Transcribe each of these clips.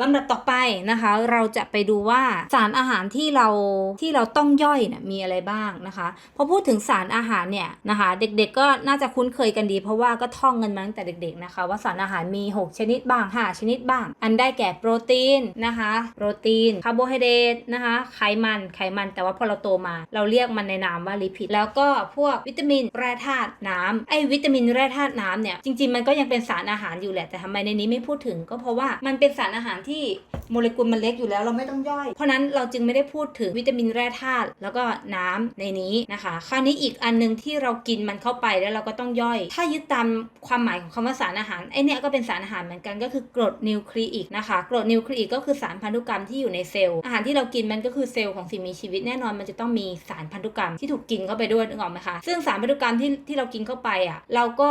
ลำดับต่อไปนะคะ เราจะไปดูว่าสารอาหารที่เราที่เราต้องย่อยเนี่ยมีอะไรบ้างนะคะพอพูดถึงสารอาหารเนี่ยนะคะ เด็กๆก็น่าจะคุ้นเคยกันดี เพราะว่าก็ท่องกันมาตั้งแต่เด็กๆนะคะ ว่าสารอาหารมี 6 ชนิดบ้าง 5 ชนิดบ้าง อันได้แก่โปรตีนนะคะโปรตีนคาร์โบไฮเดรตนะคะไขมันไขมันแต่ว่าพอเราโตมา เราเรียกมันในนามว่าลิพิดแล้วก็พวกวิตามินแร่ธาตุน้ำไอ้วิตามินแร่ธาตุน้ำเนี่ยจริงๆมันก็ยังเป็นสารอาหารอยู่แหละแต่ทำไมในนี้ไม่พูดถึงก็เพราะว่ามันเป็นสารอาหารที่โมเลกุลมันเล็กอยู่แล้วเราไม่ต้องย่อย เพราะนั้นเราจึงไม่ได้พูดถึงวิตามินแร่ธาตุแล้วก็น้ำในนี้นะคะ คราวนี้อีกอันหนึงที่เรากินมันเข้าไปแล้วเราก็ต้องย่อย ถ้ายึดตามความหมายของคำว่าสารอาหารไอเนี่ยก็เป็นสารอาหารเหมือนกันก็คือกรดนิวคลีอิกนะคะกรดนิวคลีอิกก็คือสารพันธุกรรมที่อยู่ในเซลล์อาหารที่เรากินมันก็คือเซลล์ของสิ่งมีชีวิตแน่นอนมันจะต้องมีสารพันธุกรรมที่ถูกกินเข้าไปด้วยนึกออกไหมคะซึ่งสารพันธุกรรมที่ที่เรากินเข้าไปอะเราก็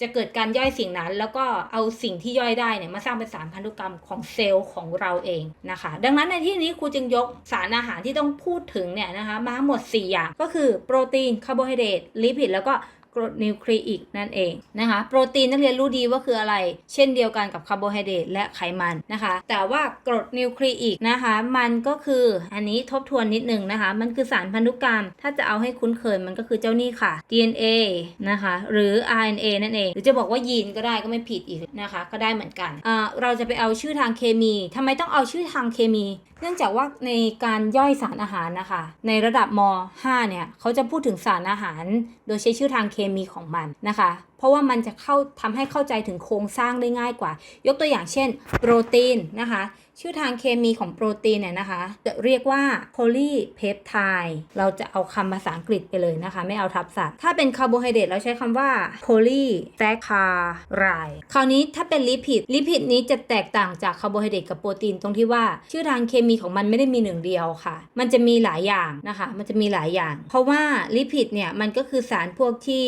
จะเกิดการย่อยสิ่งนั้น แล้วก็เอาสิ่งที่ย่อยได้เนี่ยมาสร้างเป็นสารพันธุกรรมของเซลลของเราเองนะคะ ดังนั้นในที่นี้ครูจึงยกสารอาหารที่ต้องพูดถึงเนี่ยนะคะมาหมด 4 อย่างก็คือโปรตีนคาร์โบไฮเดรตลิปิดแล้วก็ กรดนิวคลีอิกนั่นเองนะคะโปรตีนนักเรียนรู้ดีว่าคืออะไร เช่นเดียวกันกับคาร์โบไฮเดรตและไขมันนะคะ แต่ว่ากรดนิวคลีอิกนะคะมันก็คืออันนี้ทบทวนนิดนึงนะคะ มันคือสารพันธุกรรม ถ้าจะเอาให้คุ้นเคยมันก็คือเจ้านี่ค่ะ DNA นะคะหรือ RNA นั่นเอง หรือจะบอกว่ายีนก็ได้ก็ไม่ผิดอีกนะคะ ก็ได้เหมือนกันเราจะไปเอาชื่อทางเคมีทำไมต้องเอาชื่อทางเคมี เนื่องจากว่าในการย่อยสารอาหารนะคะ ในระดับม 5 เนี่ยเขาจะพูดถึงสารอาหาร โดยใช้ชื่อทางเคเคมีของมันนะคะ เพราะว่ามันจะเข้าทำให้เข้าใจถึงโครงสร้างได้ง่ายกว่า ยกตัวอย่างเช่น โปรตีนนะคะ ชื่อทางเคมีของโปรตีนเนี่ยนะคะ จะเรียกว่า polypeptide เราจะเอาคำภาษาอังกฤษไปเลยนะคะ ไม่เอาทับศัพท์ ถ้าเป็นคาร์โบไฮเดรตเราใช้คำว่า polysaccharide คราวนี้ถ้าเป็นลิพิดลิพิดนี้จะแตกต่างจากคาร์โบไฮเดรตกับโปรตีนตรงที่ว่า ชื่อทางเคมีของมันไม่ได้มีหนึ่งเดียวค่ะ มันจะมีหลายอย่างนะคะ มันจะมีหลายอย่าง เพราะว่าลิพิดเนี่ยมันก็คือสารพวกที่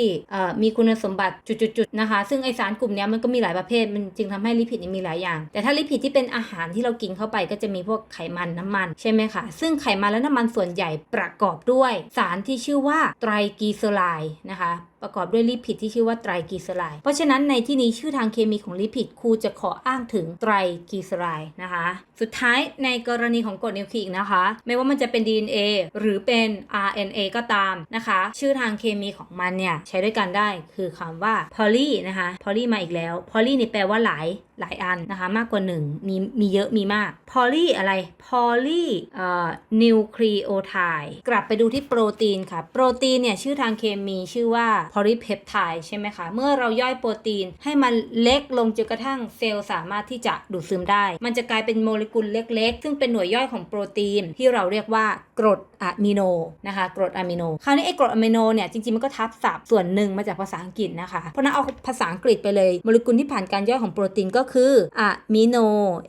มีคุณสมบัติจุดๆนะคะ ซึ่งไอสารกลุ่มนี้มันก็มีหลายประเภท มันจึงทำให้ลิปิดมีหลายอย่าง แต่ถ้าลิปิดที่เป็นอาหารที่เรากินเข้าไปก็จะมีพวกไขมันน้ำมันใช่ไหมคะ ซึ่งไขมันและน้ำมันส่วนใหญ่ประกอบด้วย สารที่ชื่อว่าไตรกลีเซอไรด์นะคะ ประกอบด้วยลิพิดที่ชื่อว่าไตรกลีเซอไรด์เพราะฉะนั้นในที่นี้ชื่อทางเคมีของลิพิดครูจะขออ้างถึงไตรกลีเซอไรด์นะคะ สุดท้ายในกรณีของกรดนิวคลีอิกนะคะ ไม่ว่ามันจะเป็น DNA หรือเป็น RNA ก็ตามนะคะ ชื่อทางเคมีของมันเนี่ยใช้ด้วยกันได้คือคำว่า poly นะคะ poly มาอีกแล้ว poly นี่แปลว่าหลาย หลายอันนะคะมากกว่าหนึ่งมีมีเยอะมีมาก poly อะไร poly เอ่อ nucleotide กลับไปดูที่โปรตีนค่ะ โปรตีนเนี่ยชื่อทางเคมีชื่อว่า polypeptide ใช่ไหมคะ เมื่อเราย่อยโปรตีนให้มันเล็กลงจนกระทั่งเซลล์สามารถที่จะดูดซึมได้ มันจะกลายเป็นโมเลกุลเล็ก ๆ ซึ่งเป็นหน่วยย่อยของโปรตีนที่เราเรียกว่ากรดอะมิโนนะคะกรดอะมิโนคราวนี้ไอ้กรดอะมิโนเนี่ยจริงๆมันก็ทับศัพท์ส่วนหนึ่งมาจากภาษาอังกฤษนะคะเพราะนั้นเอาภาษาอังกฤษไปเลยโมเลกุลที่ผ่านการย่อยของโปรตีนก็คืออะมิโน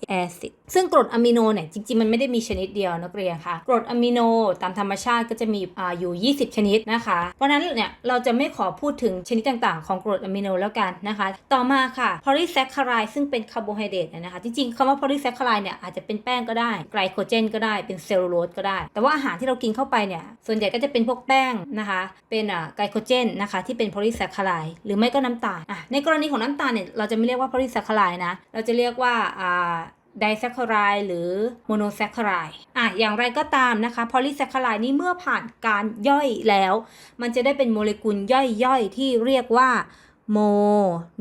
แอซิด ซึ่งกรดอะมิโนเนี่ยจริงๆ มันไม่ได้มีชนิดเดียวนักเรียนค่ะ กรดอะมิโนตามธรรมชาติก็จะมีออยู่ 20 ชนิดนะคะ เพราะนั้นเนี่ยเราจะไม่ขอพูดถึงชนิดต่างๆ ของกรดอะมิโนแล้วกันนะคะ ต่อมาค่ะ polysaccharide ซึ่งเป็นคาร์โบไฮเดรตเนยนะคะจริงๆคำว่า polysaccharide เนี่ยอาจจะเป็นแป้งก็ได้ไกลโคเจนก็ได้เป็นเซลลูโลสก็ได้ แต่ว่าอาหารที่เรากินเข้าไปเนี่ยส่วนใหญ่ก็จะเป็นพวกแป้งนะคะเป็นอ่าไกลโคเจนนะคะที่เป็น polysaccharide หรือไม่ก็น้ำตาลอะในกรณีของน้ำตาลเนี่ยเราจะไม่เรียกว่า polysaccharide นะเราจะเรียกว่าอ่า ไดแซคคารายหรือโมโนแซคคารายอะอย่างไรก็ตามนะคะพอลีแซคคารายนี้เมื่อผ่านการย่อยแล้ว มันจะได้เป็นโมเลกุลย่อยๆ ที่เรียกว่าโม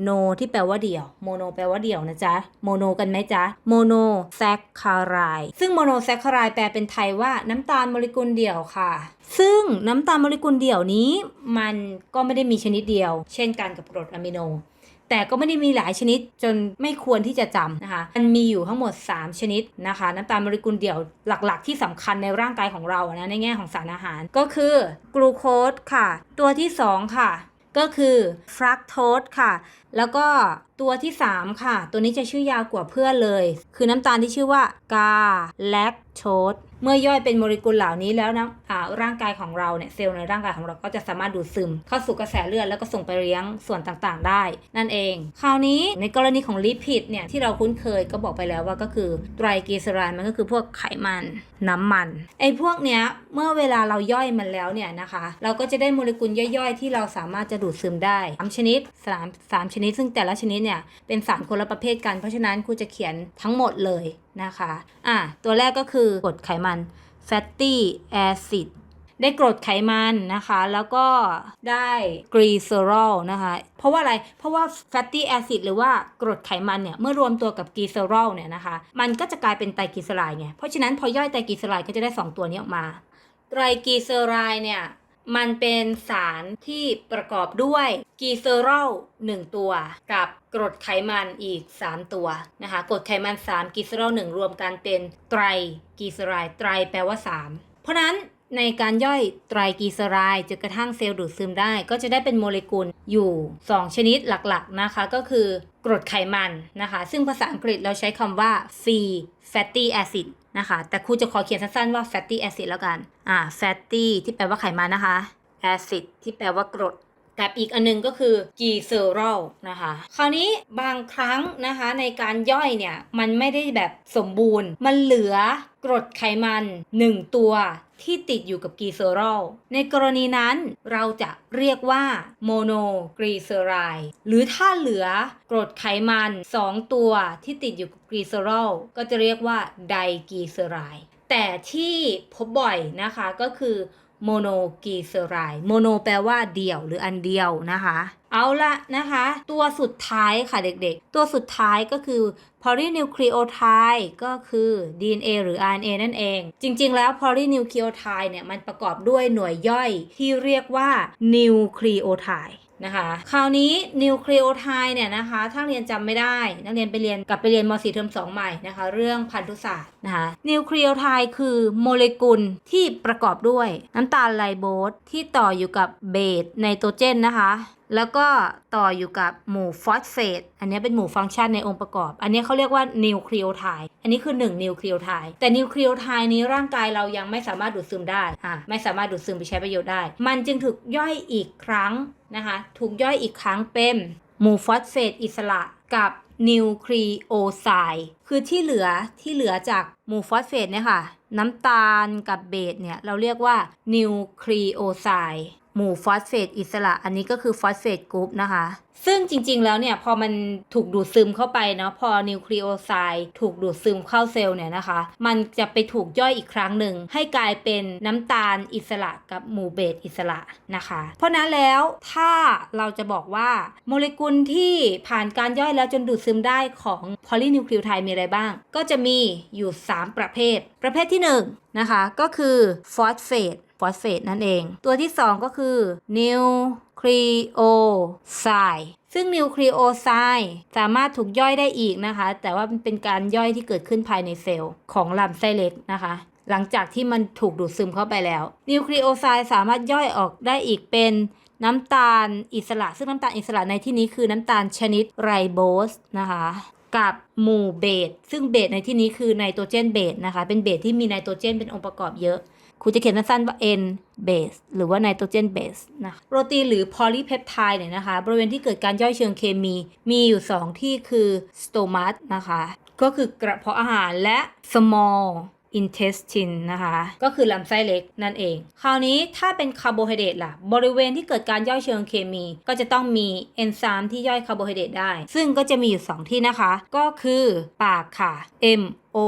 โนที่แปลว่าเดี่ยวโมโนแปลว่าเดี่ยวนะจ๊ะโมโนกันไหมจ๊ะโมโนแซคคารายซึ่งโมโนแซคคารายแปลเป็นไทยว่าน้ำตาลโมเลกุลเดี่ยวค่ะ ซึ่งน้ำตาลโมเลกุลเดี่ยวนี้ มันก็ไม่ได้มีชนิดเดียว เช่นกันกับกรดอะมิโน แต่ก็ไม่ได้มีหลายชนิดจนไม่ควรที่จะจำนะคะ มันมีอยู่ทั้งหมด 3 ชนิดนะคะ น้ำตาลโมเลกุลเดี่ยวหลัก ๆ ที่สำคัญในร่างกายของเรานะในแง่ของสารอาหารก็คือกลูโคสค่ะ ตัวที่ 2 ค่ะ ก็คือฟรักโทสค่ะ แล้วก็ ตัวที่ 3 ค่ะ ตัวนี้จะชื่อยาวกว่าเพื่อนเลย คือน้ำตาลที่ชื่อว่ากาแลคโตสเมื่อย่อยเป็นโมเลกุลเหล่านี้แล้วนะอ่าร่างกายของเราเนี่ยเซลล์ในร่างกายของเราก็จะสามารถดูดซึม เข้าสู่กระแสเลือดแล้วก็ส่งไปเลี้ยงส่วนต่างๆ ได้ นั่นเอง คราวนี้ในกรณีของลิพิดเนี่ยที่เราคุ้นเคยก็บอกไปแล้วว่าก็คือไตรกลีเซอไรด์มันก็คือพวกไขมันน้ำมันไอ้พวกเนี้ยเมื่อเวลาเราย่อยมันแล้วเนี่ยนะคะ เราก็จะได้โมเลกุลย่อยๆ ที่เราสามารถจะดูดซึมได้สามชนิดสามสามชนิด ซึ่งแต่ละชนิดเนี่ยเนี่ยเป็นสารคนละประเภทกัน เพราะฉะนั้นครูจะเขียนทั้งหมดเลยนะคะอะตัวแรกก็คือกรดไขมัน fatty acid ได้กรดไขมันนะคะ แล้วก็ได้กรีเซอรอลนะคะ เพราะว่าอะไร เพราะว่า fatty acid หรือว่ากรดไขมันเนี่ย เมื่อรวมตัวกับกรีเซอรอลเนี่ยนะคะ มันก็จะกลายเป็นไตรกลีเซอไรด์ไง เพราะฉะนั้นพอย่อยไตรกลีเซอไรด์ก็จะได้ 2 ตัวนี้ออกมา ไตรกลีเซอไรด์เนี่ย มันเป็นสารที่ประกอบด้วยกีเซอรอล1ตัว กับกรดไขมันอีก 3 ตัวนะคะกรดไขมัน 3กีเซอรอล1รวมกันเป็นไตรกีเซอไรด์ไตรแปลว่า 3 เพราะนั้น ในการย่อยไตรกลีเซอไรด์จนกระทั่งเซลล์ดูดซึมได้ ก็จะได้เป็นโมเลกุลอยู่ 2 ชนิดหลักๆนะคะก็คือกรดไขมันนะคะ ซึ่งภาษาอังกฤษเราใช้คำว่า free fatty acid นะคะ แต่ครูจะขอเขียนสั้นๆว่า fatty acid แล้วกัน อ่า fatty ที่แปลว่าไขมันนะคะ acid ที่แปลว่ากรดกับอีกอันนึงก็คือ g e c e r a l นะคะ คราวนี้บางครั้งนะคะในการย่อยเนี่ย มันไม่ได้แบบสมบูรณ์ มันเหลือกรดไขมัน 1 ตัว ที่ติดอยู่กับกรีเซอรอลในกรณีนั้นเราจะเรียกว่าโมโนกรีเซอไรด์หรือถ้าเหลือกรดไขมัน 2 ตัวที่ติดอยู่กับกรีเซอรอลก็จะเรียกว่าไดกรีเซอไรด์แต่ที่พบบ่อยนะคะก็คือ โมโนกีเซอไรด์โมโนแปลว่าเดี่ยวหรืออันเดียวนะคะ เอาละนะคะ ตัวสุดท้ายค่ะเด็กๆ ตัวสุดท้ายก็คือ polynucleotide ก็คือ DNA หรือ RNA นั่นเอง จริงๆ แล้ว polynucleotide เนี่ยมันประกอบด้วยหน่วยย่อยที่เรียกว่า nucleotide นะคะคราวนี้นิวคลีโอไทด์เนี่ยนะคะถ้าเรียนจำไม่ได้ นักเรียนไปเรียนกลับไปเรียนม .4 เทอม2ใหม่นะคะเรื่องพันธุศาสตร์นะคะนิวคลีโอไทด์คือโมเลกุลที่ประกอบด้วย น้ำตาลไลโบสที่ต่ออยู่กับเบสไนโตรเจนนะคะแล้วก็ต่ออยู่กับหมู่ฟอสเฟต อันนี้เป็นหมู่ฟังก์ชันในองค์ประกอบ อันนี้เขาเรียกว่านิวคลีโอไทด์ อันนี้คือ 1 นิวคลีโอไทด์ แต่นิวคลีโอไทด์นี้ร่างกายเรายังไม่สามารถดูดซึมได้ อะไม่สามารถดูดซึมไปใช้ประโยชน์ได้ มันจึงถูกย่อยอีกครั้ง นะคะถูกย่อยอีกครั้งเป็นหมู่ฟอสเฟตอิสระกับนิวคลีโอไซด์คือที่เหลือที่เหลือจากหมู่ฟอสเฟตเนี่ยค่ะ น้ำตาลกับเบสเนี่ย เราเรียกว่านิวคลีโอไซด์หมู่ฟอสเฟตอิสระ อันนี้ก็คือฟอสเฟตกรุ๊ปนะคะซึ่งจริงๆ แล้วเนี่ยพอมันถูกดูดซึมเข้าไปเนาะพอนิวคลีโอไซด์ถูกดูดซึมเข้าเซลล์เนี่ยนะคะ มันจะไปถูกย่อยอีกครั้งหนึ่ง ให้กลายเป็นน้ำตาลอิสระกับหมู่เบสอิสระนะคะ เพราะนั้นแล้วถ้าเราจะบอกว่าโมเลกุลที่ผ่านการย่อยแล้วจนดูดซึมได้ของพอลีนิวคลีโอไทด์มีอะไรบ้าง ก็จะมีอยู่ 3 ประเภท ประเภทที่ 1 นะคะก็คือฟอสเฟตฟอสเฟตนั่นเอง ตัวที่ 2 ก็คือนิว คลีโอไซด์ซึ่งนิวคลีโอไซด์สามารถถูกย่อยได้อีกนะคะ แต่ว่ามันเป็นการย่อยที่เกิดขึ้นภายในเซลล์ของลำไส้เล็กนะคะ หลังจากที่มันถูกดูดซึมเข้าไปแล้ว นิวคลีโอไซด์สามารถย่อยออกได้อีกเป็นน้ำตาลอิสระ ซึ่งน้ำตาลอิสระในที่นี้คือน้ำตาลชนิดไรโบสนะคะกับหมู่เบสซึ่งเบสในที่นี้คือไนโตรเจนเบสนะคะ เป็นเบสที่มีไนโตรเจนเป็นองค์ประกอบเยอะ ครูจะเขียนสั้นๆว่า N base หรือว่าไนโตรเจนเบสนะโปรตีนหรือโพลีเพปไทด์เนี่ยนะคะ บริเวณที่เกิดการย่อยเชิงเคมี มีอยู่ 2 ที่คือสโตมัสนะคะ ก็คือกระเพาะอาหารและ small intestine นะคะ ก็คือลำไส้เล็กนั่นเอง คราวนี้ถ้าเป็นคาร์โบไฮเดรตล่ะ บริเวณที่เกิดการย่อยเชิงเคมี ก็จะต้องมีเอนไซม์ที่ย่อยคาร์โบไฮเดรตได้ ซึ่งก็จะมีอยู่ 2 ที่นะคะ ก็คือปากค่ะ M O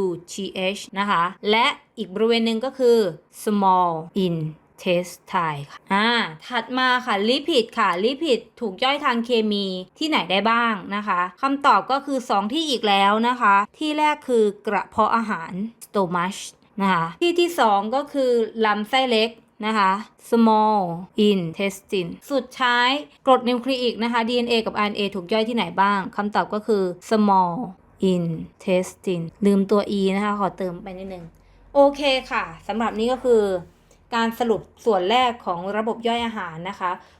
U T H นะคะ และอีกบริเวณหนึ่งก็คือ small intestine ค่ะ อ่า ถัดมาค่ะลิพิดค่ะลิพิดถูกย่อยทางเคมีที่ไหนได้บ้างนะคะ คำตอบก็คือ 2 ที่อีกแล้วนะคะ ที่แรกคือกระเพาะอาหาร stomach นะคะ ที่ที่ 2 ก็คือลำไส้เล็กนะคะ small intestine สุดท้ายกรดนิวคลีอิกนะคะ DNA กับ RNA ถูกย่อยที่ไหนบ้าง คำตอบก็คือ small intestine ลืมตัว e นะคะ ขอเติมไปนิดนึง โอเคค่ะสำหรับนี้ก็คือ การสรุปส่วนแรกของระบบย่อยอาหารนะคะ